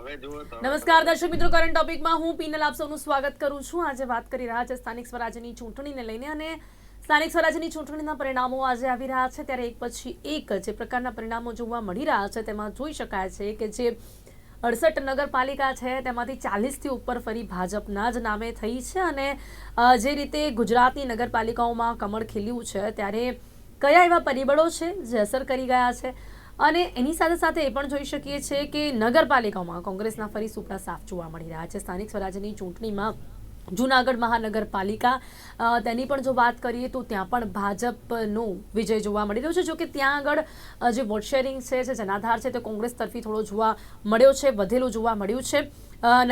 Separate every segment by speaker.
Speaker 1: નમસ્કાર, દર્શક મિત્રો કરંટ ટોપિકમાં હું પીનલ આપ સૌનું સ્વાગત કરું છું. આજે વાત કરી રહ્યા છે સ્થાનિક સ્વરાજ્યની ચૂંટણીને લઈને અને સ્થાનિક સ્વરાજ્યની ચૂંટણીના પરિણામો આજે આવી રહ્યા છે. ત્યારે એક પછી એક જે પ્રકારના પરિણામો જોવા મળી રહ્યા છે, તેમાં જોઈ શકાય છે કે જે અડસઠ નગરપાલિકા છે, તેમાંથી ચાલીસથી ઉપર ફરી ભાજપના જ નામે થઈ છે અને જે રીતે ગુજરાતની નગરપાલિકાઓમાં કમળ ખીલ્યું છે, ત્યારે કયા એવા પરિબળો છે જે અસર કરી ગયા છે? અને એની સાથે સાથે એ પણ જોઈ શકીએ છીએ કે નગરપાલિકાઓમાં કોંગ્રેસના ફરી સુપડા સાફ જોવા મળી રહ્યા છે. સ્થાનિક સ્વરાજ્યની ચૂંટણીમાં જૂનાગઢ મહાનગરપાલિકા તેની પણ જો વાત કરીએ તો ત્યાં પણ ભાજપનો વિજય જોવા મળી રહ્યો છે. જો કે ત્યાં આગળ જે વોટ શેરિંગ છે, જે જનાધાર છે, તે કોંગ્રેસ તરફી થોડો જોવા મળ્યો છે, વધેલું જોવા મળ્યું છે.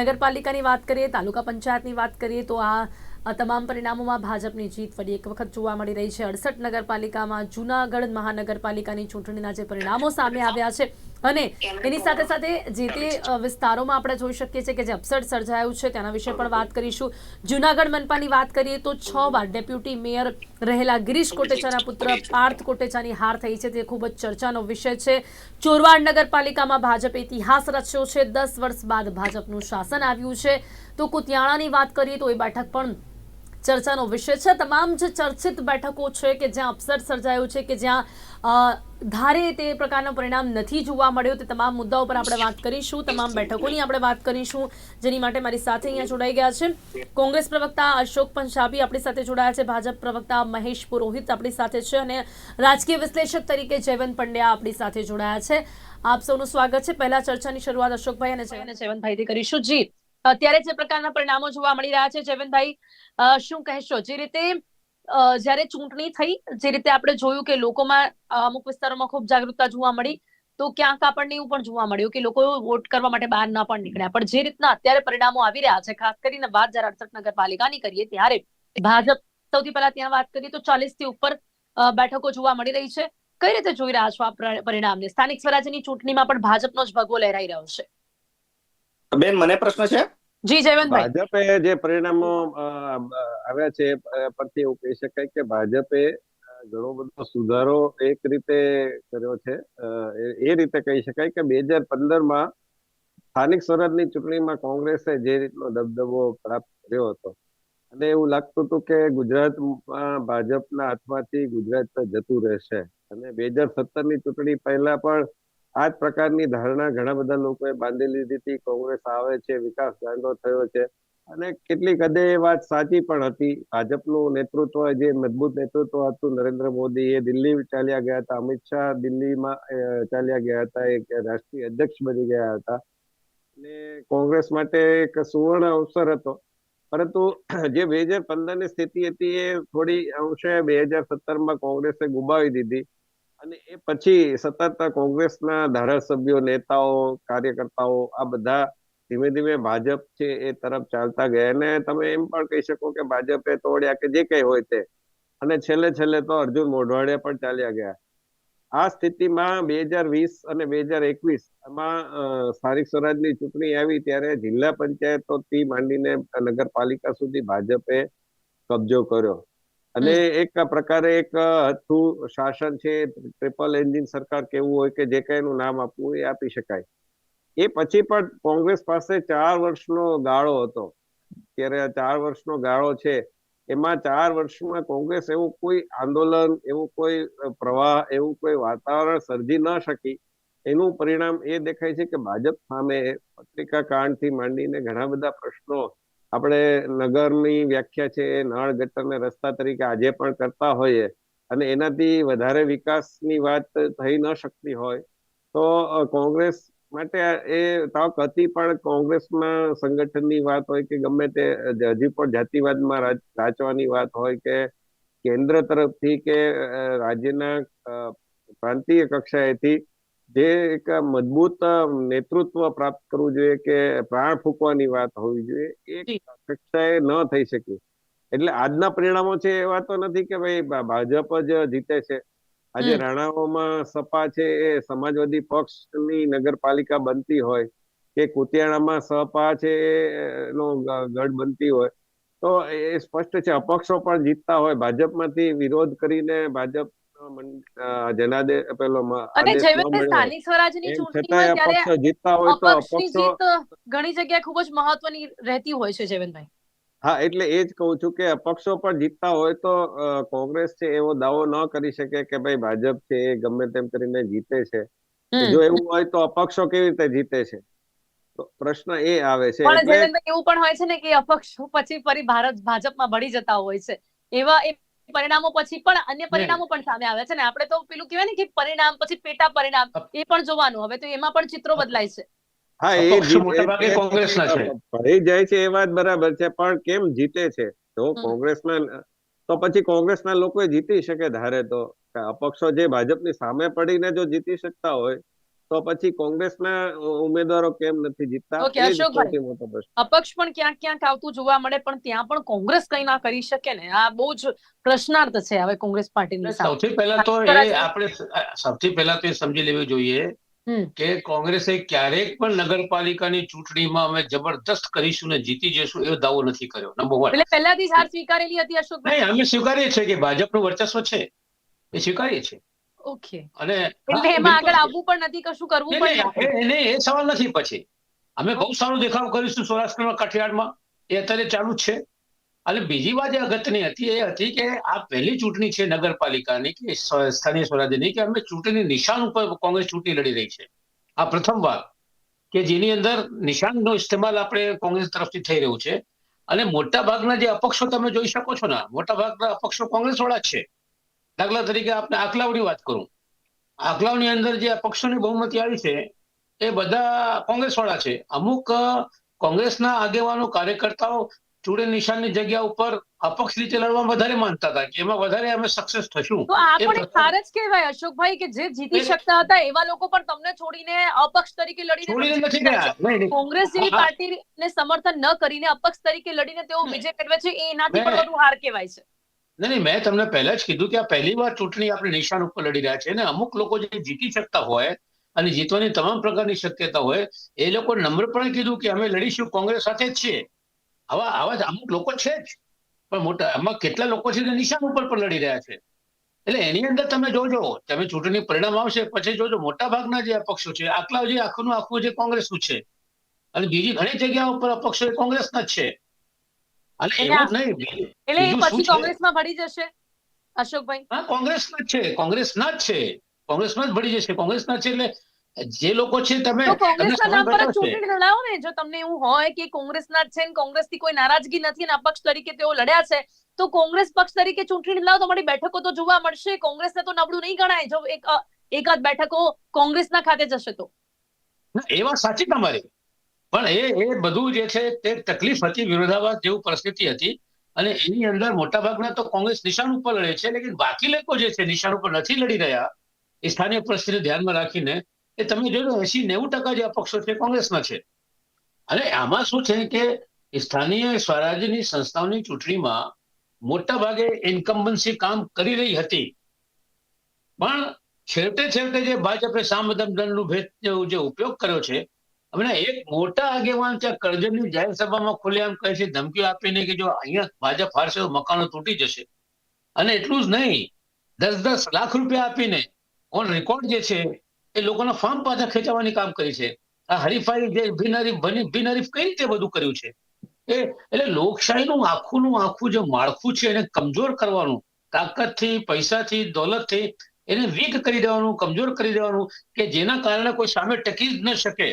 Speaker 1: નગરપાલિકાની વાત કરીએ, તાલુકા પંચાયતની વાત કરીએ તો આ આ તમામ પરિણામોમાં ભાજપની જીત ફરી એક વખત જોવા મળી રહી છે. અડસઠ નગરપાલિકામાં જૂનાગઢ મહાનગરપાલિકાની ચૂંટણીના જે પરિણામો સામે આવ્યા છે અને એની સાથે સાથે જે તે વિસ્તારોમાં આપણે જોઈ શકીએ છીએ કે જે અપસેટ સર્જાયું છે તેના વિશે પણ વાત કરીશું. જૂનાગઢ મનપાની વાત કરીએ તો છ વાર ડેપ્યુટી મેયર રહેલા ગિરીશ કોટેચાના પુત્ર પાર્થ કોટેચાની હાર થઈ છે. તે ખૂબ જ ચર્ચાનો વિષય છે. ચોરવાડ નગરપાલિકામાં ભાજપે ઇતિહાસ રચ્યો છે. દસ વર્ષ બાદ ભાજપનું શાસન આવ્યું છે. તો કુતિયાણાની વાત કરીએ તો એ બેઠક પણ ચર્ચાનો વિષય છે. તમામ જે ચર્ચિત બેઠકો છે કે જ્યાં અપસર સર્જાયું છે કે જ્યાં ધારે તે પ્રકારનું પરિણામ નથી જોવા મળ્યું તે તમામ મુદ્દાઓ પર આપણે વાત કરીશું. તમામ બેઠકોની આપણે વાત કરીશું. જેની માટે મારી સાથે અહીંયા જોડાઈ ગયા છે. કોંગ્રેસ પ્રવક્તા અશોક પંજાબી આપણી સાથે જોડાયા છે. ભાજપ પ્રવક્તા મહેશ પુરોહિત આપણી સાથે છે અને રાજકીય વિશ્લેષક તરીકે જયવંત પંડ્યા આપણી સાથે જોડાયા છે. આપ સૌનું સ્વાગત છે. પહેલા ચર્ચાની શરૂઆત અશોકભાઈ અને જય- અને જયવંતભાઈથી કરીશું. જી. અત્યારે જે પ્રકારના પરિણામો જોવા મળી રહ્યા છે, જયવંતભાઈ શું કહેશો? જે રીતે જ્યારે ચૂંટણી થઈ, જે રીતે આપણે જોયું કે લોકોમાં અમુક વિસ્તારોમાં ખૂબ જાગૃતતા જોવા મળી, તો ક્યાંક આપણને એવું પણ જોવા મળ્યું કે લોકો વોટ કરવા માટે બહાર ના પણ નીકળ્યા. પણ જે રીતના અત્યારે પરિણામો આવી રહ્યા છે, ખાસ કરીને વાત જ્યારે અડસઠ નગરપાલિકાની કરીએ ત્યારે ભાજપ સૌથી પહેલા ત્યાં વાત કરીએ તો ચાલીસથી ઉપર બેઠકો જોવા મળી રહી છે. કઈ રીતે જોઈ રહ્યા છો આ પરિણામને? સ્થાનિક સ્વરાજ્યની ચૂંટણીમાં પણ ભાજપનો જ ભગવો લહેરાઈ રહ્યો છે.
Speaker 2: બેન મને પ્રશ્ન છે?
Speaker 1: જી જયવંતભાઈ.
Speaker 3: ભાજપે જે પરિણામો આવ્યા છે પરથી એવું કહી શકાય કે ભાજપે ઘણો બધો સુધારો એક રીતે કર્યો છે. એ- એ રીતે કહી શકાય કે બે હજાર પંદરમાં સ્થાનિક સ્વરાજની ચૂંટણીમાં કોંગ્રેસે જે રીતનો દબદબો પ્રાપ્ત કર્યો હતો. અને એવું લાગતું હતું કે ગુજરાતમાં ભાજપના હાથમાંથી ગુજરાત જતું રહેશે. અને બે હજાર સત્તરની ચૂંટણી પહેલા પણ આ જ પ્રકારની ધારણા ઘણા બધા લોકોએ બાંધી લીધી હતી. કોંગ્રેસ આવે છે, વિકાસ ગાંડો થયો છે અને કેટલીક હદે એ વાત સાચી પણ હતી. ભાજપનું નેતૃત્વ, જે મજબૂત નેતૃત્વ હતું નરેન્દ્ર મોદી એ દિલ્હી ચાલ્યા ગયા હતા. અમિત શાહ દિલ્હીમાં ચાલ્યા ગયા હતા. એક રાષ્ટ્રીય અધ્યક્ષ બની ગયા હતા. અને કોંગ્રેસ માટે એક સુવર્ણ અવસર હતો. પરંતુ જે બે હજાર પંદરની સ્થિતિ હતી એ થોડી અંશે બે હજાર સત્તરમાં કોંગ્રેસે ગુમાવી દીધી. અને એ પછી સતત કોંગ્રેસના ધારાસભ્યો, નેતાઓ, કાર્યકર્તાઓ આ બધા ધીમે ધીમે ભાજપ છે એ તરફ ચાલતા ગયા. અને તમે એમ પણ કહી શકો કે ભાજપે તોડ્યા કે જે કઈ હોય તે. અને છેલ્લે છેલ્લે તો અર્જુન મોઢવાડિયા પણ ચાલ્યા ગયા. આ સ્થિતિમાં બે હજાર વીસ અને બે હજાર એકવીસ આમાં સ્થાનિક સ્વરાજની ચૂંટણી આવી ત્યારે જિલ્લા પંચાયતોથી માંડીને નગરપાલિકા સુધી ભાજપે કબજો કર્યો. અને એક પ્રકારે એક હતું શાસન છે ટ્રિપલ એન્જિન સરકાર કેવું હોય કે જે કઈ એનું નામ આપવું એ આપી શકાય. એ પછી પણ કોંગ્રેસ પાસે ચાર વર્ષનો ગાળો હતો. ત્યારે આ ચાર વર્ષનો ગાળો છે. એમાં ચાર વર્ષમાં કોંગ્રેસ એવું કોઈ આંદોલન એવું કોઈ પ્રવાહ એવું કોઈ વાતાવરણ સર્જી ન શકી. એનું પરિણામ એ દેખાય છે કે ભાજપ સામે પત્રિકા કાંડથી માંડીને ઘણા બધા પ્રશ્નો આપણે નગરની વ્યાખ્યા છે, એ નળ ગટરને રસ્તા તરીકે આજે પણ કરતા હોઈએ અને એનાથી વધારે વિકાસની વાત થઈ ન શકતી હોય, તો કોંગ્રેસ માટે એ તક હતી પણ કોંગ્રેસમાં સંગઠનની વાત હોય કે ગમે તે હજી પણ જાતિવાદમાં રાચવાની વાત હોય કે કેન્દ્ર તરફથી કે રાજ્યના પ્રાંતીય કક્ષાએથી જે એક મજબૂત નેતૃત્વ પ્રાપ્ત કરવું જોઈએ કે પ્રાણ ફૂંકવાની વાત હોવી જોઈએ એ. કક્ષાએ ન થઈ શકી. એટલે આજના પરિણામો છે એવા તો નથી કે ભાઈ ભાજપ જ જીતે છે. આજે રાણાઓમાં સપા છે એ સમાજવાદી પક્ષની નગરપાલિકા બનતી હોય કે કુતિયાણામાં સપા છે એનો ગઢ બનતી હોય તો એ સ્પષ્ટ છે. અપક્ષો પણ જીતતા હોય. ભાજપમાંથી વિરોધ કરીને ભાજપ જનાદે પેલો
Speaker 1: અને જેવી રીતે સ્થાનિક સ્વરાજની ચૂંટણીમાં ત્યારે
Speaker 3: જીતતા હોય તો
Speaker 1: અપક્ષની જીત ઘણી જગ્યાએ ખૂબ જ મહત્વની રહેતી હોય છે જયવંતભાઈ
Speaker 3: હા એટલે એ જ કહું છું કે અપક્ષો પણ જીતતા હોય તો કોંગ્રેસ છે એવો દાવો ન કરી શકે કે ભાઈ ભાજપ છે એ ગમે તેમ કરીને જીતે છે. જો એવું હોય તો અપક્ષો કેવી રીતે જીતે છે? તો પ્રશ્ન એ આવે છે.
Speaker 1: પણ એવું પણ હોય છે ને કે અપક્ષો પછી ફરી ભારત ભાજપમાં ભળી જતા હોય છે. એવા પરિણામો પછી પણ અન્ય પરિણામો પણ સામે આવે છે ને આપણે તો પેલું કહેવાય ને કે પરિણામ પછી પેટા પરિણામ એ પણ જોવાનું. હવે તો એમાં પણ ચિત્રો બદલાય છે.
Speaker 3: હા એ
Speaker 4: મોટાભાગે કોંગ્રેસના છે.
Speaker 3: ભળી જાય છે એ વાત બરાબર છે પણ કેમ જીતે છે? તો. કોંગ્રેસના તો પછી કોંગ્રેસના લોકો જીતી શકે ધારે તો. અપક્ષો જે ભાજપની સામે પડીને જો જીતી શકતા હોય તો પછી કોંગ્રેસના ઉમેદવારો કેમ નથી જીતતા?
Speaker 1: ઓકે, અશોકભાઈ.
Speaker 3: મોટો પ્રશ્ન.
Speaker 1: અપક્ષ પણ ક્યાંક ક્યાંક આવતું જોવા મળે પણ ત્યાં પણ કોંગ્રેસ કઈ ના કરી શકે ને? આ બહુ જ પ્રશ્નાર્થ છે હવે કોંગ્રેસ પાર્ટીની
Speaker 4: સૌથી પહેલા તો એ આપણે સૌથી પહેલા તો એ સમજી લેવું જોઈએ કે કોંગ્રેસે ક્યારેક પણ નગરપાલિકાની ચૂંટણીમાં અમે જબરદસ્ત કરીશું ને જીતી જશું એવો દાવો નથી કર્યો નંબર વન
Speaker 1: એટલે પહેલાથી જ હાર સ્વીકારેલી હતી અશોકભાઈ?
Speaker 4: નહીં અમે સ્વીકારીએ છીએ કે ભાજપનું વર્ચસ્વ છે. એ સ્વીકારીએ છીએ.
Speaker 1: ઓકે
Speaker 4: અને
Speaker 1: એટલે એમાં આગળ આવવું પણ નથી કશું કરવું પણ
Speaker 4: એને એ સવાલ નથી પછી. અમે બહુ સારો દેખાવ કરીશું સૌરાષ્ટ્રમાં કઠિયાડમાં એ અત્યારે ચાલુ જ છે. અને બીજી વાત એ અગત્યની હતી એ હતી કે આ પહેલી ચૂંટણી છે નગરપાલિકાની કે સ્થાનીય સ્વરાજ્યની કે અમે ચૂંટણી નિશાન ઉપર કોંગ્રેસ ચૂંટણી લડી રહી છે. આ પ્રથમ વાર કે જેની અંદર નિશાનનો ઇસ્તેમાલ આપણે કોંગ્રેસ તરફથી થઈ રહ્યું છે. અને મોટા ભાગના જે અપક્ષો તમે જોઈ શકો છો ને મોટા ભાગના અપક્ષો કોંગ્રેસ વાળા જ છે. દાખલા તરીકે આપણે આકલાવની વાત કરું. આકલાવની અંદર જે પક્ષોની બહુમતી આવી છે એ બધા કોંગ્રેસ વાળા છે. અમુક કોંગ્રેસના આગેવાનો કાર્યકર્તાઓ ચૂડે નિશાનની જગ્યા ઉપર અપક્ષ રીતે લડવા વધારે માનતા હતા કે એમાં વધારે અમે સક્સેસ થશું.
Speaker 1: તો આ પણ હાર જ કહેવાય અશોકભાઈ કે જે જીતી શકતા હતા એવા લોકો પણ તમને છોડીને અપક્ષ તરીકે લડીને
Speaker 4: નથી
Speaker 1: ગયા. કોંગ્રેસ જેવી પાર્ટીને સમર્થન ન કરીને અપક્ષ તરીકે લડીને તેઓ. વિજય મેળવે છે એ એનાથી પણ વધુ હાર કહેવાય છે.
Speaker 4: નહીં નહીં, મેં તમને પહેલા જ કીધું કે આ પહેલી વાર ચૂંટણી આપણે નિશાન ઉપર લડી રહ્યા છે અને અમુક લોકો જે જીતી શકતા હોય અને જીતવાની તમામ પ્રકારની શક્યતા હોય, એ લોકો નમ્રપણે કીધું કે અમે લડીશું, કોંગ્રેસ સાથે જ છીએ આવા આવા અમુક લોકો છે જ. પણ મોટા, આમાં કેટલા લોકો છે નિશાન ઉપર પણ લડી રહ્યા છે? એટલે એની અંદર તમે જોજો, તમે ચૂંટણી પરિણામ આવશે, પછી જોજો, મોટા ભાગના જે અપક્ષો છે, આટલા જે આખું આખું જે કોંગ્રેસનું છે. અને બીજી ઘણી જગ્યા ઉપર અપક્ષો કોંગ્રેસના જ છે.
Speaker 1: એટલે એ પછી કોંગ્રેસમાં ભળી જશે અશોકભાઈ?
Speaker 4: હા કોંગ્રેસના જ છે. કોંગ્રેસના જ છે. કોંગ્રેસમાં જ ભળી જશે. કોંગ્રેસના છે એટલે જે લોકો છે તમે તમને
Speaker 1: કોંગ્રેસના નામ પર ચૂંટણી લડાવો ને. જો તમને એવું હોય કે કોંગ્રેસના છે ને કોંગ્રેસથી કોઈ નારાજગી નથી અને અપક્ષ તરીકે તેઓ લડ્યા છે તો કોંગ્રેસ પક્ષ તરીકે ચૂંટણી લડાવો. તમારી બેઠકો તો જોવા મળશે. કોંગ્રેસને તો નબળું નહીં ગણાય. જો એક એકાદ બેઠકો કોંગ્રેસના ખાતે જશે તો.
Speaker 4: એ વાત સાચી તમારી. પણ એ એ બધું જે છે તે તકલીફ હતી વિરોધાભાસ જેવું પરિસ્થિતિ હતી અને એની અંદર મોટાભાગના તો કોંગ્રેસ નિશાન ઉપર લડે છે, લેકિન બાકી લોકો જે છે નિશાન ઉપર નથી લડી રહ્યા, એ સ્થાનિક પરિસ્થિતિ ધ્યાનમાં રાખીને, એ તમે જોયું એસી નેવું ટકા જે અપક્ષો છે કોંગ્રેસમાં છે. અને આમાં શું છે કે સ્થાનીય સ્વરાજ્યની સંસ્થાઓની ચૂંટણીમાં મોટા ભાગે ઇન્કમ્બન્સી કામ કરી રહી હતી. પણ છેવટે છેવટે જે ભાજપે સામદમ દંડનું ભેદ, જે ઉપયોગ કર્યો છે હમણાં એક મોટા આગેવાન ત્યાં કરજણની જાહેર સભામાં ખુલ્લેઆમ કહે છે, ધમકીઓ આપીને કે જો અહીંયા ભાજપ હારશે તો મકાનો તૂટી જશે. અને એટલું જ નહીં, દસ દસ લાખ રૂપિયા આપીને ઓન રેકોર્ડ જે છે, એ લોકોના ફોર્મ પાછા ખેંચવાની કામ કરી છે. આ હરીફાઈ જે બિનહરીફ બની, બિનહરીફ કઈ રીતે બધું કર્યું છે? એ, એટલે લોકશાહીનું આખુંનું આખું જે માળખું છે, એને કમજોર કરવાનું, તાકાતથી, પૈસાથી, દોલતથી એને વીક કરી દેવાનું, કમજોર કરી દેવાનું, કે જેના કારણે કોઈ સામે ટકી જ ન શકે.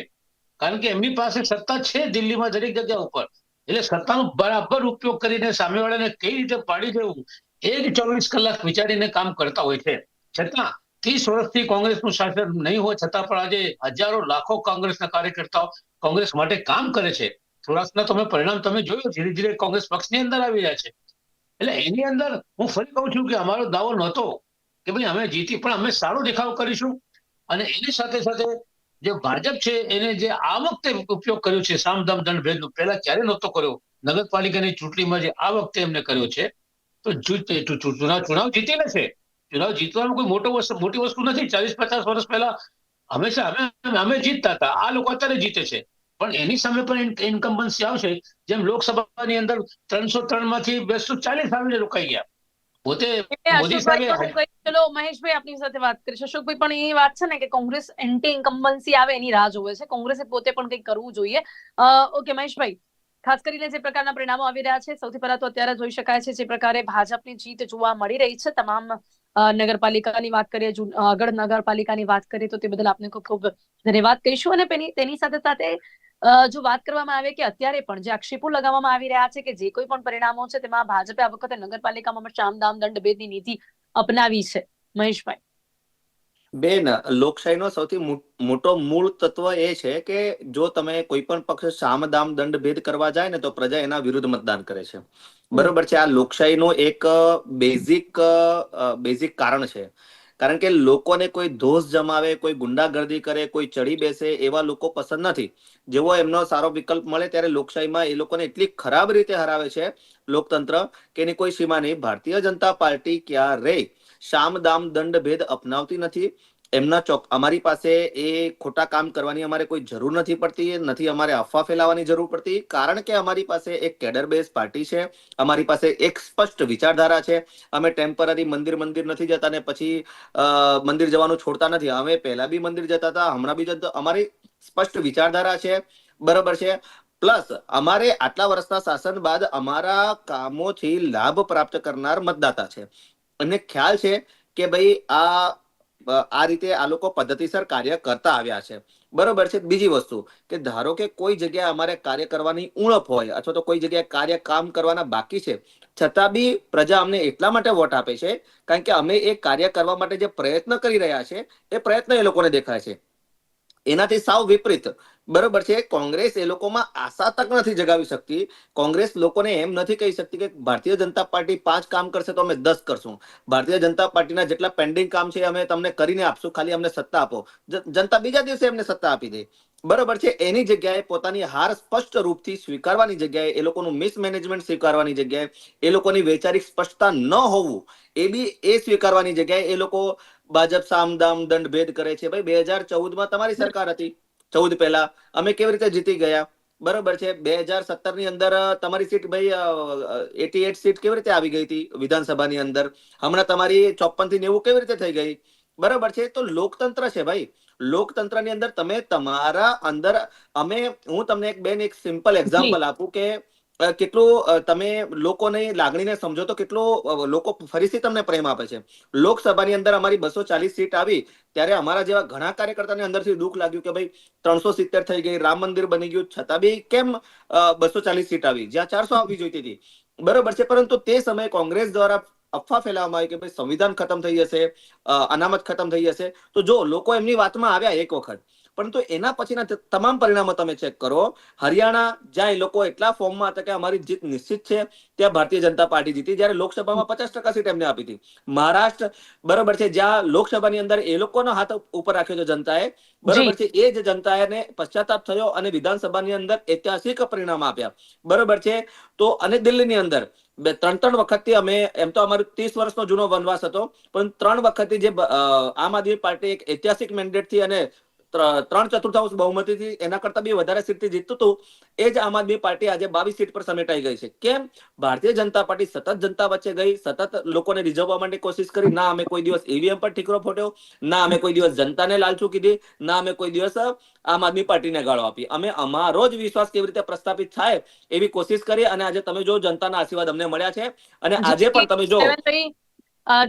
Speaker 4: કારણ કે એમની પાસે સત્તા છે દિલ્હીમાં દરેક જગ્યા ઉપર. એટલે સત્તાનો બરાબર ઉપયોગ કરીને સામેવાળાને કઈ રીતે પાડી દેવું, એ જ ચોવીસ કલાક વિચારીને કામ કરતા હોય છે. છતાં, ત્રીસ વર્ષથી કોંગ્રેસનું શાસન નહીં હોય, છતાં પણ આજે હજારો લાખો કોંગ્રેસના કાર્યકર્તાઓ કોંગ્રેસ માટે કામ કરે છે. સૌરાષ્ટ્રના તમે પરિણામ તમે જોયું, ધીરે ધીરે કોંગ્રેસ પક્ષની અંદર આવી રહ્યા છે. એટલે એની અંદર હું ફરી કહું છું કે અમારો દાવો નહોતો કે ભાઈ અમે જીતી, પણ અમે સારો દેખાવ કરીશું. અને એની સાથે સાથે જે ભાજપ છે, એને જે આ વખતે ઉપયોગ કર્યો છે, સામધામ દંડ ભેદનો પહેલા ક્યારે નહોતો કર્યો? નગરપાલિકાની ચૂંટણીમાં જે આ વખતે એમને કર્યો છે, તો ચુનાવ ચુનાવ જીતી લેશે ચુનાવ જીતવાનું કોઈ મોટો વસ્તુ મોટી વસ્તુ નથી. ચાલીસ પચાસ વર્ષ પહેલા હંમેશા અમે અમે જીતતા હતા. આ લોકો અત્યારે જીતે છે. પણ એની સામે પણ ઇન્કમ્બન્સી આવશે. જેમ લોકસભાની અંદર ત્રણસો ત્રણમાંથી બેસો ચાલીસ આવીને રોકાઈ ગયા. પોતે મોદી સાહેબે
Speaker 1: ચલો મહેશભાઈ આપની સાથે વાત કરીશ અશોકભાઈ પણ એ વાત છે ને કે કોંગ્રેસ એન્ટી ઇન્કમ્બન્સી આવે એની રાહ જોવે છે. કોંગ્રેસે પોતે પણ કંઈક કરવું જોઈએ. ઓકે મહેશભાઈ ખાસ કરીને જે પ્રકારના પરિણામો આવી રહ્યા છે સૌથી પહેલા તો અત્યારે જોઈ શકાય છે જે પ્રકારે ભાજપની જીત જોવા મળી રહી છે. તમામ નગરપાલિકાની વાત કરીએ આગળ નગરપાલિકાની વાત કરીએ તો તે બદલ આપને ખૂબ ખૂબ ધન્યવાદ કહીશું અને તેની સાથે સાથે જો વાત કરવામાં આવે કે અત્યારે પણ જે આક્ષેપો લગાવવામાં આવી રહ્યા છે કે જે કોઈ પણ પરિણામો છે, તેમાં ભાજપે આ વખતે નગરપાલિકામાં શામદામ શામ દંડ ભેદની નીતિ અપનાવી છે. મહેશભાઈ.
Speaker 2: બેન, લોકશાહીનો સૌથી મોટો મૂળ તત્વ એ છે કે જો તમે કોઈ પણ પક્ષ સામદામ દંડ ભેદ કરવા જાય ને તો પ્રજા એના વિરુદ્ધ મતદાન કરે છે. બરોબર છે, આ લોકશાહીનો એક બેઝિક બેઝિક કારણ છે. કારણ કે લોકોને કોઈ દોષ જમાવે, કોઈ ગુંડાગર્દી કરે, કોઈ ચડી બેસે એવા લોકો પસંદ નથી. જેવો એમનો સારો વિકલ્પ મળે ત્યારે લોકશાહીમાં એ લોકોને એટલી ખરાબ રીતે હરાવે છે લોકતંત્ર કે એની કોઈ સીમા નહીં. ભારતીય જનતા પાર્ટી ક્યારેય શામ દામ દંડ ભેદ અપનાવતી નથી. એમના ચોક, અમારી પાસે એ ખોટા કામ કરવાની અમારે કોઈ જરૂર નથી પડતી, નથી અમારે અફવા ફેલાવવાની જરૂર પડતી, કારણ કે અમારી પાસે એક કેડર બેઝ પાર્ટી છે, અમારી પાસે એક સ્પષ્ટ વિચારધારા છે, અમે ટેમ્પરરી મંદિર મંદિર નથી જતા ને પછી મંદિર જવાનું છોડતા નથી, અમે પહેલા બી મંદિર જતા હતા, હમણાં બી જતા, અમારી સ્પષ્ટ વિચારધારા છે, બરાબર છે, પ્લસ અમારે આટલા વર્ષના શાસન બાદ અમારા કામોથી લાભ પ્રાપ્ત કરનાર મતદાતા છે, અને ખ્યાલ છે કે ભાઈ આ આ રીતે આ લોકો પદ્ધતિસર કાર્ય કરતા આવ્યા છે. બરોબર છે? બીજી વસ્તુ કે ધારો કે કોઈ જગ્યાએ અમારે કાર્ય કરવાની ઉણપ હોય અથવા તો કોઈ જગ્યાએ કાર્ય કામ કરવાના બાકી છે, છતાં બી પ્રજા અમને એટલા માટે વોટ આપે છે કારણ કે અમે એ કાર્ય કરવા માટે જે પ્રયત્ન કરી રહ્યા છે, એ પ્રયત્ન એ લોકોને દેખાય છે. એનાથી સાવ વિપરીત. બરોબર છે? કોંગ્રેસ એ લોકોમાં આશા તક નથી જગાવી શકતી. કોંગ્રેસ લોકોને એમ નથી કહી શકતી કે ભારતીય જનતા પાર્ટી પાંચ કામ કરશે તો અમે દસ કરશું. ભારતીય જનતા પાર્ટીના જેટલા પેન્ડિંગ કામ છે, અમે તમને કરીને આપશું. ખાલી અમને સત્તા આપો. જનતા બીજા દિવસે એમને સત્તા આપી દે. બરોબર છે? એની જગ્યાએ પોતાની હાર સ્પષ્ટ રૂપથી સ્વીકારવાની જગ્યાએ, એ લોકોનું મિસમેનેજમેન્ટ સ્વીકારવાની જગ્યાએ, એ લોકોની વૈચારિક સ્પષ્ટતા ન હોવું, એ બી એ સ્વીકારવાની જગ્યાએ એ લોકો ભાજપ સામદામ દંડ ભેદ કરે છે. ભાઈ, બે હજાર ચૌદમાં તમારી સરકાર હતી. ચૌદ પહેલા. અમે કેવી રીતે જીતી ગયા? બરોબર છે. બે હજાર સત્તરની અંદર તમારી સીટ ભાઈ એટી એટ સીટ કેવી રીતે આવી ગઈ હતી વિધાનસભાની અંદર? હમણાં તમારી ચોપનથી નેવું કેવી રીતે થઈ ગઈ? બરોબર છે. તો લોકતંત્ર છે ભાઈ. લોકતંત્રની અંદર તમે તમારા અંદર, અમે, હું તમને એક બેન એક સિમ્પલ એક્ઝામ્પલ આપું કે કેટલું તમે લોકોને લાગણીને સમજો તો કેટલો લોકો ફરીથી તમને પ્રેમ આપે છે. લોકસભાની અંદર અમારી બસો ચાલીસ સીટ આવી, ત્યારે અમારા જેવા ઘણા કાર્યકર્તાને અંદરથી દુઃખ લાગ્યું કે ભાઈ ત્રણસો સિત્તેર થઈ ગઈ, રામ મંદિર બની ગયું, છતાં બી કેમ બસો ચાલીસ સીટ આવી? જ્યાં ચારસો આવવી જોઈતી હતી. બરોબર છે, પરંતુ તે સમયે કોંગ્રેસ દ્વારા અફવા ફેલાવવામાં આવી કે ભાઈ સંવિધાન ખતમ થઈ જશે અનામત ખતમ થઈ જશે. તો જો લોકો એમની વાતમાં આવ્યા એક વખત પરંતુ એના પછીના તમામ પરિણામો તમે ચેક કરો. હરિયાણા જ્યાં એ લોકો એટલા ફોર્મમાં હતા કે અમારી જીત નિશ્ચિત છે ત્યાં ભારતીય જનતા પાર્ટી જીતી. જ્યારે લોકસભામાં પચાસ ટકા સીટ એમને આપી હતી. મહારાષ્ટ્ર બરોબર છે જ્યાં લોકસભાની અંદર એ લોકોનો હાથ ઉપર રાખ્યો છે જનતાએ. બરોબર છે એ જ જનતાને પશ્ચાતાપ થયો અને વિધાનસભાની અંદર ઐતિહાસિક પરિણામ આપ્યા. બરોબર છે તો અને દિલ્હીની અંદર બે ત્રણ ત્રણ વખતથી અમે એમ તો અમારું ત્રીસ વર્ષનો જૂનો વનવાસ હતો પણ ત્રણ વખતથી જે આમ આદમી પાર્ટી એક ઐતિહાસિક મેન્ડેટથી અને ત્રણ ચતુર્થાંશ બહુમતીથી એના કરતા બી વધારે સીટથી જીતતું હતું એ જ આમ આદમી પાર્ટી આજે બાવીસ સીટ પર સમેટાઈ ગઈ છે કેમ ભારતીય જનતા પાર્ટી સતત જનતા વચ્ચે ગઈ સતત લોકોને રીઝવવા માટે કોશિશ કરી ના અમે કોઈ દિવસ ઈવીએમ પર ઠીકરો ફોટ્યો ના અમે કોઈ દિવસ જનતાને લાલચું કીધી ના અમે કોઈ દિવસ આમ આદમી પાર્ટીને ગાળો આપી અમે અમારો જ વિશ્વાસ કેવી રીતે પ્રસ્થાપિત થાય એવી કોશિશ કરી અને આજે તમે જો જનતાના આશીર્વાદ અમને મળ્યા છે અને આજે પણ તમે જો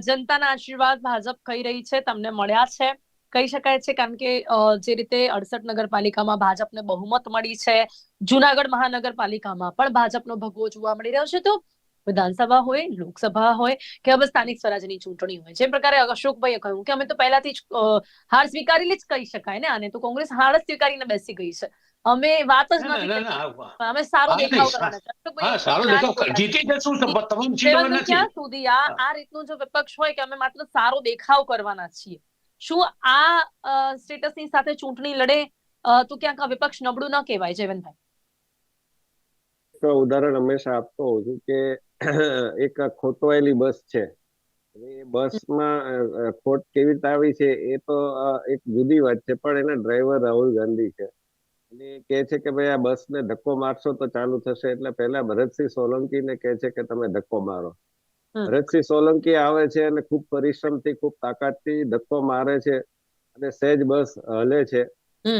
Speaker 1: જનતાના આશીર્વાદ ભાજપ કહી રહી છે તમને મળ્યા છે કહી શકાય છે કારણ કે જે રીતે અડસઠ નગરપાલિકામાં ભાજપને બહુમત મળી છે જુનાગઢ મહાનગરપાલિકામાં પણ ભાજપનો ભગવો જોવા મળી રહ્યો છે. તો વિધાનસભા હોય લોકસભા હોય કે હવે સ્થાનિક સ્વરાજની ચૂંટણી હોય. જે પ્રકારે અશોકભાઈએ કહ્યું કે અમે તો પહેલાથી જ હાર સ્વીકારેલી જ કહી શકાય ને આને. તો કોંગ્રેસ હાર જ સ્વીકારીને બેસી ગઈ છે. અમે વાત જ નથી અમે સારો દેખાવ કરવાના છે. ક્યાં સુધી આ આ રીતનું જો વિપક્ષ હોય કે અમે માત્ર સારો દેખાવ કરવાના છીએ. શું આ સ્ટેટસની સાથે ચૂંટણી લડે? તો ક્યાંક વિપક્ષ નબળું ન કહેવાય, જયવંતભાઈ.
Speaker 3: તો ઉદાહરણ હંમેશા આપતો હોઉં છું કે એક ખોટવાયેલી બસ છે. એ બસમાં ખોટ કેવી રીતે આવી છે એ તો એક જુદી વાત છે, પણ એના ડ્રાઈવર રાહુલ ગાંધી છે. અને કહે છે કે ભાઈ આ બસને ધક્કો મારશો તો ચાલુ થશે. એટલે પહેલા ભરતસિંહ સોલંકીને કહે છે કે તમે ધક્કો મારો. ભરતસિંહ સોલંકી આવે છે અને ખૂબ પરિશ્રમથી ખૂબ તાકાતથી ધક્કો મારે છે અને સહેજ બસ હલે છે.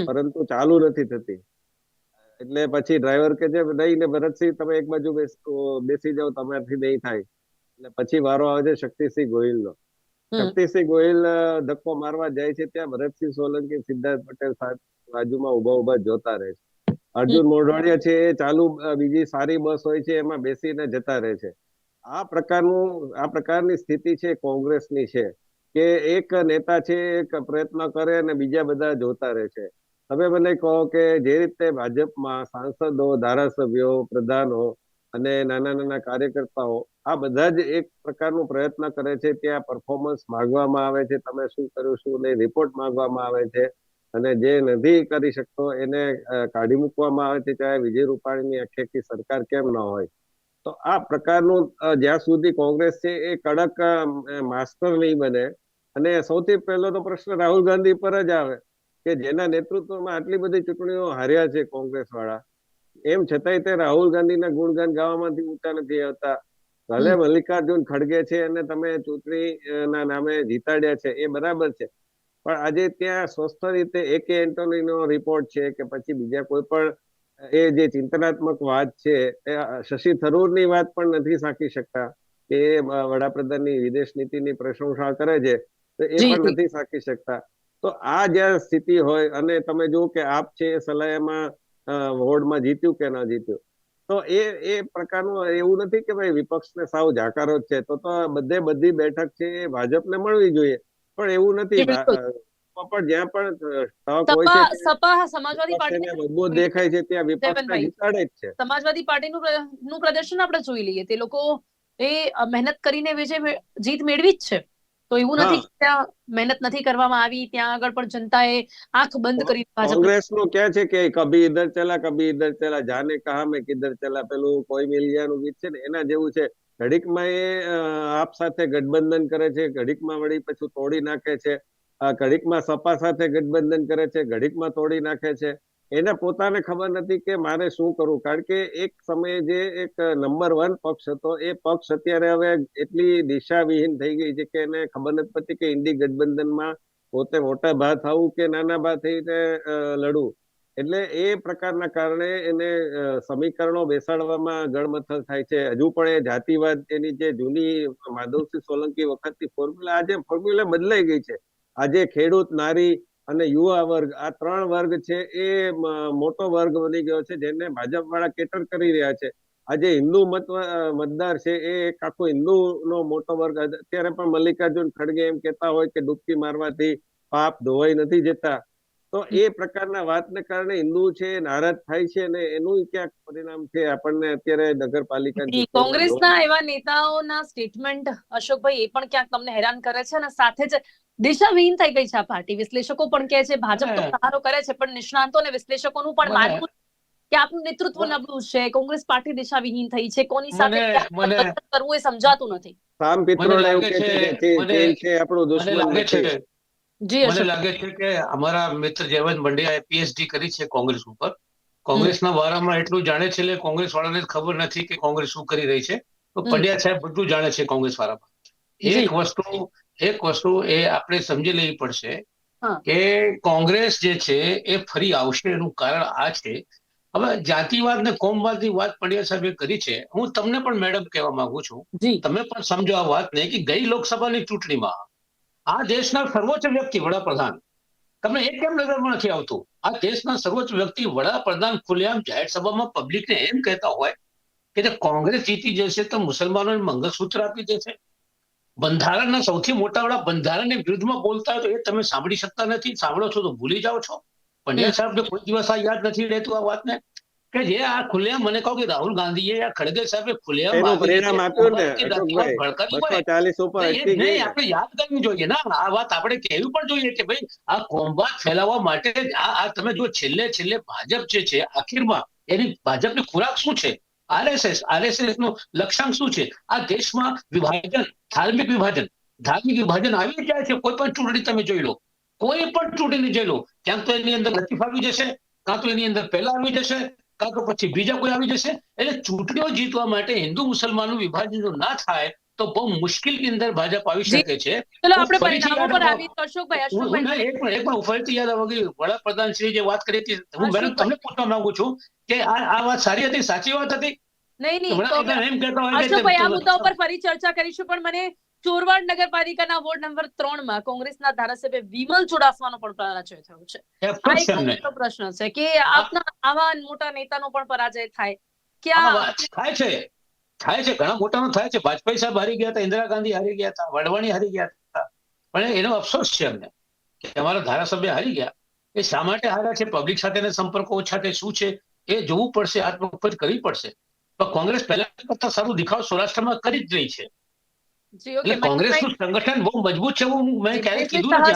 Speaker 3: પરંતુ ચાલુ નથી થતી. એટલે પછી ડ્રાઈવર કે છે નહીં ને ભરતસિંહ તમે એક બાજુ બેસી જાઓ તમારાથી નહીં થાય. એટલે પછી વારો આવે છે શક્તિસિંહ ગોહિલ
Speaker 1: નો
Speaker 3: શક્તિસિંહ ગોહિલ ધક્કો મારવા જાય છે ત્યાં ભરતસિંહ સોલંકી સિદ્ધાર્થ પટેલ બાજુમાં ઊભા ઊભા જોતા રહે છે. અર્જુન મોઢવાડિયા છે એ ચાલુ બીજી સારી બસ હોય છે એમાં બેસીને જતા રહે છે. આ પ્રકારનું, આ પ્રકારની સ્થિતિ છે કોંગ્રેસની છે, કે એક નેતા છે, એક પ્રયત્ન કરે અને બીજા બધા જોતા રહે છે. તમે મને કહો કે જે રીતે ભાજપમાં સાંસદો, ધારાસભ્યો, પ્રધાનો અને નાના નાના કાર્યકર્તાઓ આ બધા જ એક પ્રકારનું પ્રયત્ન કરે છે, ત્યાં પરફોર્મન્સ માંગવામાં આવે છે, તમે શું કર્યું, શું નહીં રિપોર્ટ માંગવામાં આવે છે અને જે નથી કરી શકતો એને કાઢી મૂકવામાં આવે છે, ચાહે વિજય રૂપાણીની આખી સરકાર કેમ ન હોય. તો આ પ્રકારનું જ્યાં સુધી કોંગ્રેસ છે એ કડક માસ્ટર નહીં બને. અને સૌથી પહેલો તો પ્રશ્ન રાહુલ ગાંધી પર જ આવે કે જેના નેતૃત્વમાં આટલી બધી ચૂંટણીઓ હાર્યા છે કોંગ્રેસ વાળા એમ છતાંય તે રાહુલ ગાંધીના ગુણગાન ગાવામાંથી ઊંચા નથી આવતા. ભલે મલ્લિકાર્જુન ખડગે છે અને તમે ચૂંટણી ના નામે જીતાડ્યા છે એ બરાબર છે. પણ આજે ત્યાં સ્વસ્થ રીતે એ કે એન્ટોનીનો રિપોર્ટ છે કે પછી બીજા કોઈ પણ એ જે ચિંતનાત્મક વાત છે એ શશી થરૂરની વાત પણ નથી સાંકી શકતા કે વડાપ્રધાનની વિદેશ નીતિની પ્રશંસા કરે છે તો એ પણ નથી સાંકી શકતા. તો આ જ્યાં સ્થિતિ હોય અને તમે જુઓ કે આપ છે એ સલાહમાં વોર્ડમાં જીત્યું કે ન જીત્યું? તો એ એ પ્રકારનું એવું નથી કે ભાઈ વિપક્ષને સાવ જાકારો જ છે તો તો બધે બધી બેઠક છે એ ભાજપને મળવી જોઈએ. પણ એવું નથી પણ જ્યાં પણ
Speaker 1: સપા સમાજવાદી પાર્ટી
Speaker 3: મજબૂત દેખાય છે ત્યાં જીતાડે જ છે.
Speaker 1: સમાજવાદી પાર્ટીનું નું પ્રદર્શન આપણે જોઈ લઈએ. તે લોકો એ મહેનત કરીને વિજય જીત મેળવી જ છે. તો એવું નથી ત્યાં મહેનત નથી કરવામાં આવી ત્યાં આગળ પણ જનતાએ આંખ બંધ કરી
Speaker 3: કોંગ્રેસનું કે છે કે કભી ઇધર ચલા કભી ઇધર ચલા જાને કહા મેં કિધર ચલા પેલું કોઈ મિલ ગયાનું ગીત છે ને એના જેવું છે. ઘડીકમાં એ આપ સાથે ગઠબંધન કરે છે ઘડીકમાં વળી પછી તોડી નાખે છે. ઘડીકમાં સપા સાથે ગઠબંધન કરે છે, ઘડીકમાં તોડી નાખે છે. એને પોતાને ખબર નથી કે મારે શું કરવું. કારણ કે એક સમયે જે એક નંબર વન પક્ષ હતો, એ પક્ષ અત્યારે હવે એટલી દિશાવિહીન થઈ ગઈ છે કે એને ખબર નથી પડતી કે ઇન્ડી ગઠબંધનમાં પોતે મોટા ભા થવું કે નાના ભા થઈને લડવું. એટલે એ પ્રકારના કારણે એને સમીકરણો બેસાડવામાં ગળમથલ થાય છે. હજુ પણ એ જાતિવાદ એની જે જૂની માધવસિંહ સોલંકી વખતની ફોર્મ્યુલા આજે ફોર્મ્યુલા બદલાઈ ગઈ છે. આજે ખેડૂત નારી અને યુવા વર્ગ આ ત્રણ વર્ગ છે એ મોટો વર્ગ બની ગયો છે જેને ભાજપ વાળા કેટર કરી રહ્યા છે. આજે હિન્દુ મત મતદાર છે એ એક આખો હિન્દુ નો મોટો વર્ગ. અત્યારે પણ મલ્લિકાર્જુન ખડગે એમ કહેતા હોય કે ડૂબકી મારવાથી પાપ ધોવાઈ નથી જતા. તો એ પ્રકારના વાતને કારણે હિન્દુ છે નારાજ થાય છે અને એનું ક્યાંક પરિણામ છે? આપણને અત્યારે નગરપાલિકા
Speaker 1: કોંગ્રેસના એવા નેતાઓના સ્ટેટમેન્ટ અશોકભાઈ એ પણ ક્યાંક તમને હેરાન કરે છે અને સાથે જ દિશાવિહીન થઈ ગઈ છે આ પાર્ટી. વિશ્લેષકો પણ કહે છે ભાજપ તો સહારો કરે છે પણ નિષ્ણાંતો અને વિશ્લેષકોનું પણ માનવું કે આપનું નેતૃત્વ નબળું છે કોંગ્રેસ પાર્ટી દિશાવિહીન થઈ છે કોની સાથે કરવું એ સમજાતું નથી.
Speaker 3: સામ પિત્રોડા એવું કહે છે કે છે આપણો દુશ્મન
Speaker 4: છે
Speaker 1: જી
Speaker 4: મને લાગે છે કે અમારા મિત્ર જયવંત મંડિયાએ પીએચડી કરી છે કોંગ્રેસ ઉપર. કોંગ્રેસના વારામાં એટલું જાણે છે એટલે કોંગ્રેસ વાળાને ખબર નથી કે કોંગ્રેસ શું કરી રહી છે. તો પંડ્યા સાહેબ બધું જાણે છે કોંગ્રેસ વાળામાં. એક વસ્તુ એક વસ્તુ એ આપણે સમજી લેવી પડશે કે કોંગ્રેસ જે છે એ ફરી આવશે એનું કારણ આ છે. હવે જાતિવાદ ને કોમવાદની વાત પંડ્યા સાહેબે કરી છે. હું તમને પણ મેડમ કહેવા માંગુ છું. તમે પણ સમજો આ વાતને કે ગઈ લોકસભાની ચૂંટણીમાં આ દેશના સર્વોચ્ચ વ્યક્તિ વડાપ્રધાન તમને એ કેમ નજરમાં નથી આવતું? આ દેશના સર્વોચ્ચ વ્યક્તિ વડાપ્રધાન ખુલ્લેઆમ જાહેર સભામાં પબ્લિકને એમ કહેતા હોય કે જે કોંગ્રેસ જીતી જશે તો મુસલમાનોને મંગળસૂત્ર આપી દેશે. બંધારણના સૌથી મોટા વડા બંધારણની વિરુદ્ધમાં બોલતા હોય તો એ તમે સાંભળી શકતા નથી સાંભળો છો તો ભૂલી જાઓ છો. પંડ્યા સાહેબને કોઈ દિવસ આ યાદ નથી રહેતું આ વાતને કે જે આ ખુલ્લેઆમ મને કહો કે રાહુલ ગાંધીએ આ ખડગે સાહેબે ખુલ્લેઆમ
Speaker 3: પરિણામ આપ્યું ને ચાલીસ ઉપર.
Speaker 4: આપણે યાદ કરવી જોઈએ ના આ વાત આપણે કહેવી પણ જોઈએ કે ભાઈ આ કોમવાદ ફેલાવવા માટે આ આ તમે જો છેલ્લે છેલ્લે ભાજપ જે છે આખીરમાં એની ભાજપની ખોરાક શું છે? આરએસએસ આરએસએસ નો લક્ષ્યાંક શું છે? આ દેશમાં વિભાજન, ધાર્મિક વિભાજન ધાર્મિક વિભાજન આવી જાય છે, કોઈ પણ ચૂંટણી તમે જોઈ લો. કોઈ પણ ચૂંટણી જોઈ લો, ક્યાંક તો એની અંદર લતીફ આવી જશે કાં તો એની અંદર પહેલા આવી જશે કાં તો પછી બીજા કોઈ આવી જશે. એટલે ચૂંટણીઓ જીતવા માટે હિન્દુ મુસલમાનનું વિભાજન ના થાય તો બહુ મુશ્કેલની અંદર ભાજપ આવી શકે છે.
Speaker 1: ચલો આપણે પરિણામો પર આવી અશોકભાઈ
Speaker 4: એક પણ એક ફરીથી યાદ આવી ગયું વડાપ્રધાન શ્રી જે વાત કરી હતી હું મેડમ તમને પૂછવા માંગુ છું કે આ આ વાત સારી હતી સાચી વાત હતી?
Speaker 1: નહીં નહીં અશોકભાઈ આ મુદ્દા ઉપર ફરી ચર્ચા કરીશું પણ મને ચોરવાડ નગરપાલિકાના વોર્ડ નંબર ત્રણમાં કોંગ્રેસના ધારાસભ્ય વિમલ ચુડાસમાનો પણ પરાજય થયો છે. આ એક મોટો પ્રશ્ન છે કે આપના આવા મોટા નેતાનો પણ પરાજય થાય. ક્યાં?
Speaker 4: થાય છે. થાય છે ઘણા મોટાનો થાય છે. વાજપેયી સાહેબ હારી ગયા હતા ઇન્દિરા ગાંધી હારી ગયા હતા વડવાણી હારી ગયા હતા. પણ એનો અફસોસ છે અમને કે અમારા ધારાસભ્ય હારી ગયા. એ શા માટે હાર્યા છે? પબ્લિક સાથેના સંપર્કો ઓછા કે શું છે? એ જોવું પડશે આત્મખોજ કરવી પડશે. પણ કોંગ્રેસ પહેલા કરતા સારું દેખાવ સૌરાષ્ટ્રમાં કરી જ રહી છે.
Speaker 1: કોંગ્રેસનું
Speaker 4: એટલે કોંગ્રેસનું સંગઠન બહુ મજબૂત છે મેં ક્યારેય કીધું નથી.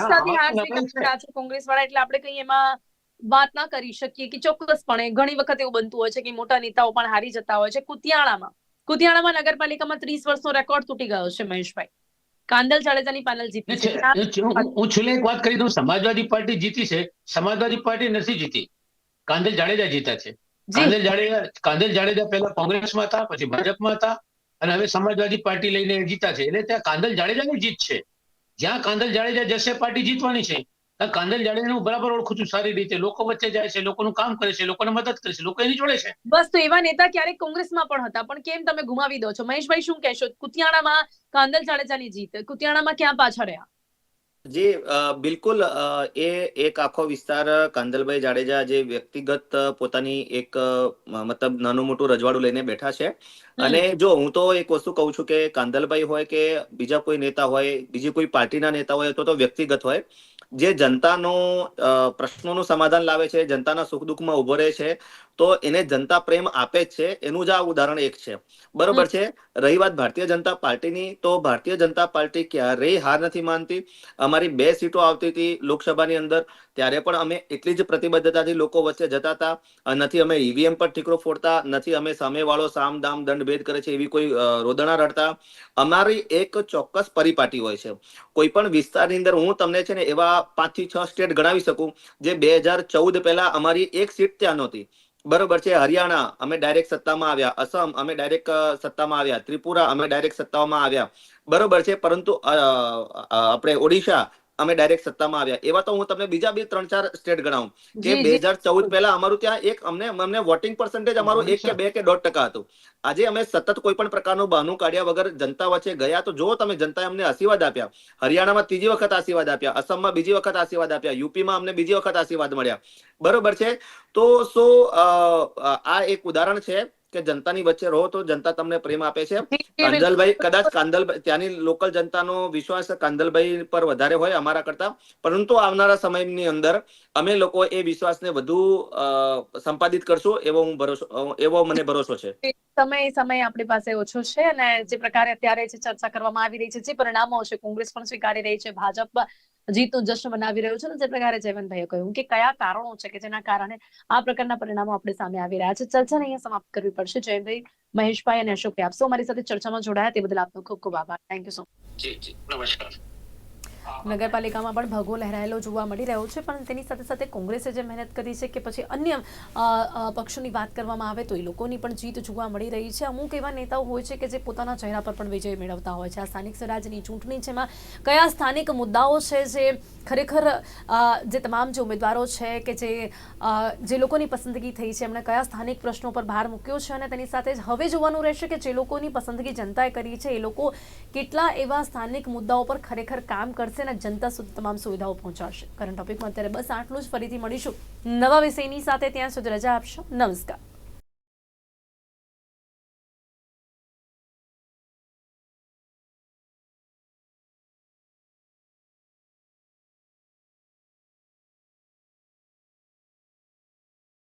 Speaker 4: છે.
Speaker 1: છે કોંગ્રેસ વાળા એટલે આપણે કઈ એમાં વાત ના કરી શકીએ કે ચોક્કસપણે ઘણી વખત એવું બનતું હોય છે કે મોટા નેતાઓ પણ હારી જતા હોય છે. કુતિયાણામાં કુતિયાણામાં નગરપાલિકામાં ત્રીસ વર્ષનો રેકોર્ડ તૂટી ગયો છે મહેશભાઈ. કાંદલ જાડેજાની પેનલ જીતી
Speaker 4: હું- છેલ્લે એક વાત કરી દઉં સમાજવાદી પાર્ટી જીતી છે સમાજવાદી પાર્ટી નથી જીતી. કાંદલ જાડેજા જીત્યા છે. કાંદલ જાડેજા કાંદલ જાડેજા પહેલા કોંગ્રેસમાં હતા પછી ભાજપમાં હતા અને હવે સમાજવાદી પાર્ટી લઈને જીતા છે. એટલે ત્યાં કાંદલ જાડેજાની જીત છે. જ્યાં કાંદલ જાડેજા જશે પાર્ટી જીતવાની છે. કાંદલ જાડેજાને હું બરાબર ઓળખું છું સારી રીતે. લોકો વચ્ચે જાય છે લોકોનું કામ કરે છે લોકોને મદદ કરે છે લોકો એની જોડે છે.
Speaker 1: બસ તો એવા નેતા ક્યારેક કોંગ્રેસમાં પણ હતા પણ કેમ તમે ગુમાવી દો છો? મહેશભાઈ શું કહેશો? કુતિયાણામાં કાંદલ જાડેજાની જીત કુતિયાણામાં ક્યાં પાછળ રહ્યા?
Speaker 2: જી બિલકુલ એ એક આખો વિસ્તાર કાંદલભાઈ જાડેજા જે વ્યક્તિગત પોતાની એક મતલબ નાનું મોટું રજવાડું લઈને બેઠા છે. અને જો હું તો એક વસ્તુ કહું છું કે કાંદલભાઈ હોય કે બીજા કોઈ નેતા હોય બીજી કોઈ પાર્ટીના નેતા હોય તો તો વ્યક્તિગત હોય જે જનતાનો પ્રશ્નોનું સમાધાન લાવે છે જનતાના સુખ દુઃખમાં ઊભો રહે છે તો એને જનતા પ્રેમ આપે છે, એનું જ આ ઉદાહરણ એક છે. બરોબર છે? રહી વાત ભારતીય જનતા પાર્ટીની, તો ભારતીય જનતા પાર્ટી ક્યારેય હાર નથી માનતી. અમારી બે સીટો આવતી હતી લોકસભાની અંદર, ત્યારે પણ અમે એટલી જ પ્રતિબદ્ધતાથી લોકો વચ્ચે જતા હતા. નથી અમે ઈવીએમ પર ઠીકરો ફોડતા, નથી અમે સામેવાળો સામ દામ દંડ ભેદ કરે છે એવી કોઈ રોદણા રડતા. અમારી એક ચોક્કસ પરિપાટી હોય છે. કોઈ પણ વિસ્તારની અંદર હું તમને છે ને એવા પાંચથી છ સ્ટેટ ગણાવી શકું, જે બે હજાર ચૌદ પહેલા અમારી એક સીટ ત્યાં નહોતી. બરોબર છે, હરિયાણા અમે ડાયરેક્ટ સત્તામાં આવ્યા, અસમ અમે ડાયરેક્ટ સત્તામાં આવ્યા, ત્રિપુરા અમે ડાયરેક્ટ સત્તામાં આવ્યા. બરોબર છે, પરંતુ આપણે ઓડિશા અમે ડાયરેક્ટ સત્તામાં આવ્યા. એવા તો હું તમને બીજા બે ત્રણ ચાર સ્ટેટ ગણાવું. કે બે હજાર ચૌદ પહેલા અમારું ત્યાં એક અમને અમને વોટિંગ પર્સન્ટેજ અમારું એક કે બે કે દોઢ ટકા હતું. આજે અમે સતત કોઈ પણ પ્રકારનું બહાનું કાઢ્યા વગર જનતા વચ્ચે ગયા તો જો તમે જનતાએ અમને આશીર્વાદ આપ્યા. હરિયાણામાં ત્રીજી વખત આશીર્વાદ આપ્યા. અસમમાં બીજી વખત આશીર્વાદ આપ્યા. યુપીમાં અમને બીજી વખત આશીર્વાદ મળ્યા. બરોબર છે? તો સો આ એક ઉદાહરણ છે. કે જનતાની વચ્ચે રહો તો જનતા તમને પ્રેમ આપે છે. કાંદલભાઈ કદાચ કાંદલભાઈ ત્યાંની લોકલ જનતાનો વિશ્વાસ કાંદલભાઈ પર વધારે હોય અમારા કરતા. પરંતુ આવનારા સમયની અંદર અમે લોકો એ વિશ્વાસને વધુ સંપાદિત કરશું એવો હું ભરોસો એવો મને ભરોસો છે.
Speaker 1: સમય સમય આપણી પાસે ઓછો છે અને જે પ્રકારે અત્યારે જે ચર્ચા કરવામાં આવી રહી છે જે પરિણામો છે કોંગ્રેસ પણ સ્વીકારી રહી છે ભાજપ જીતનો જશ્ન મનાવી રહ્યું છે ને, જે પ્રકારે જયવંતભાઈએ કહ્યું કે કયા કારણો છે કે જેના કારણે આ પ્રકારના પરિણામો આપણે સામે આવી રહ્યા છે. ચર્ચાને અહીંયા સમાપ્ત કરવી પડશે. જયંતભાઈ, મહેશભાઈ અને અશોકભાઈ, આપ સૌ મારી સાથે ચર્ચામાં જોડાયા તે બદલ આપનો ખૂબ ખૂબ આભાર. Thank you so
Speaker 4: ji. નમસ્કાર.
Speaker 1: નગરપાલિકામાં પણ ભગો લહેરાયેલો જોવા મળી રહ્યો છે, પણ તેની સાથે સાથે કોંગ્રેસે જે મહેનત કરી છે કે પછી અન્ય પક્ષોની વાત કરવામાં આવે તો એ લોકોની પણ જીત જોવા મળી રહી છે. અમુક એવા નેતાઓ હોય છે કે જે પોતાના ચહેરા પર પણ વિજય મેળવતા હોય છે. આ સ્થાનિક સ્વરાજની ચૂંટણી છે, એમાં કયા સ્થાનિક મુદ્દાઓ છે જે ખરેખર જે તમામ જે ઉમેદવારો છે કે જે જે લોકોની પસંદગી થઈ છે, એમણે કયા સ્થાનિક પ્રશ્નો પર ભાર મૂક્યો છે અને તેની સાથે હવે જોવાનું રહેશે કે જે લોકોની પસંદગી જનતાએ કરી છે, એ લોકો કેટલા એવા સ્થાનિક મુદ્દાઓ પર ખરેખર કામ કરશે અને જનતા સુધી તમામ સુવિધાઓ પહોંચાડશે. કરંટ ટોપિકમાં અત્યારે બસ આટલું જ. ફરીથી મળીશું. નવા વિષયની સાથે ત્યાં સુધી રજા આપશો. નમસ્કાર.